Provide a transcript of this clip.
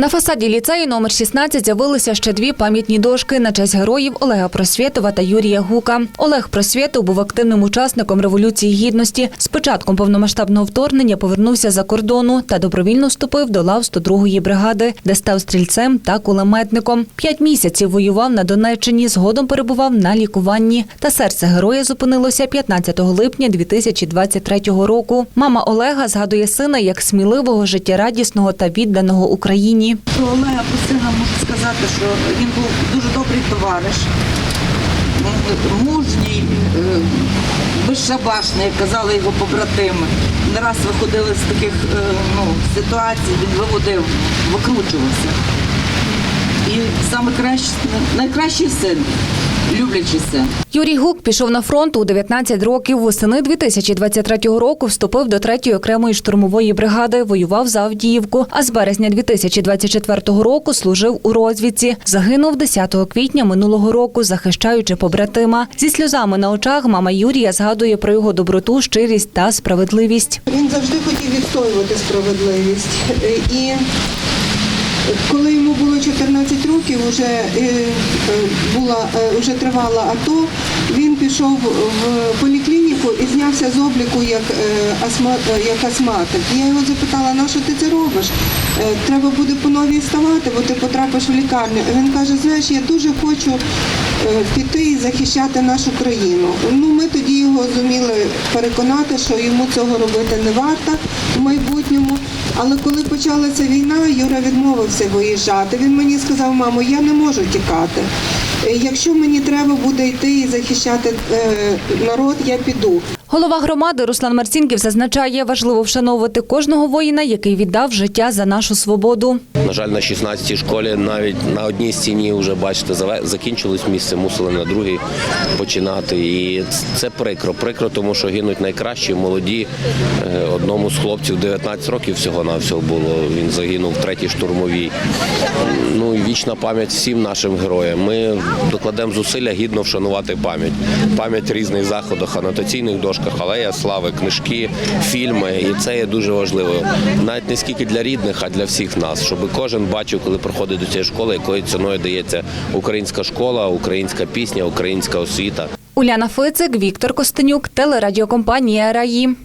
На фасаді ліцею номер 16 з'явилися ще дві пам'ятні дошки на честь героїв Олега Просвєтова та Юрія Гука. Олег Просвєтов був активним учасником Революції Гідності. З початком повномасштабного вторгнення повернувся за кордону та добровільно вступив до лав 102-ї бригади, де став стрільцем та кулеметником. П'ять місяців воював на Донеччині, згодом перебував на лікуванні. Та серце героя зупинилося 15 липня 2023 року. Мама Олега згадує сина як сміливого, життєрадісного та відданого Україні. Про Олега Пусина можу сказати, що він був дуже добрий товариш, мужній, е, безшабашний, як казали його побратими. Не раз виходили з таких е, ну, ситуацій, він виводив, викручувався. І найкращий син, люблячий син. Юрій Гук пішов на фронт у 19 років. Восени 2023 року вступив до 3-ї окремої штурмової бригади, воював за Авдіївку. А з березня 2024 року служив у розвідці. Загинув 10 квітня минулого року, захищаючи побратима. Зі сльозами на очах мама Юрія згадує про його доброту, щирість та справедливість. Він завжди хотів відстоювати справедливість. І коли йому 14 років, вже, е, е, була, е, вже тривала АТО, він пішов в поліклініку і знявся з обліку як, е, е, як астматик. Я його запитала, на що ти це робиш? Е, Треба буде по новій ставати, бо ти потрапиш в лікарню. Він каже, знаєш, я дуже хочу е, піти і захищати нашу країну. Ну, ми тоді його зуміли переконати, що йому цього робити не варто в майбутньому. Але коли почалася війна, Юра відмовився виїжджати. Він мені сказав, мамо, я не можу тікати. Е, Якщо мені треба буде йти і захищати е, народ, я піду. Голова громади Руслан Марцінків зазначає, важливо вшановувати кожного воїна, який віддав життя за нашу свободу. На жаль, на 16-й школі навіть на одній стіні вже бачите, закінчилось місце, мусили на другій починати. І це прикро. Прикро, тому що гинуть найкращі, молоді. Е, Одному з хлопців 19 років всього навсього було. Він загинув в третій штурмовій. Ну і вічна пам'ять всім нашим героям. Ми докладемо зусилля гідно вшанувати пам'ять. Пам'ять різних заходах, анотаційних дошках, алея слави, книжки, фільми. І це є дуже важливо. Навіть не скільки для рідних, а для всіх нас, щоб кожен бачив, коли приходить до цієї школи, якою ціною дається українська школа, українська пісня, українська освіта. Уляна Фицик, Віктор Костенюк, телерадіокомпанія Раї.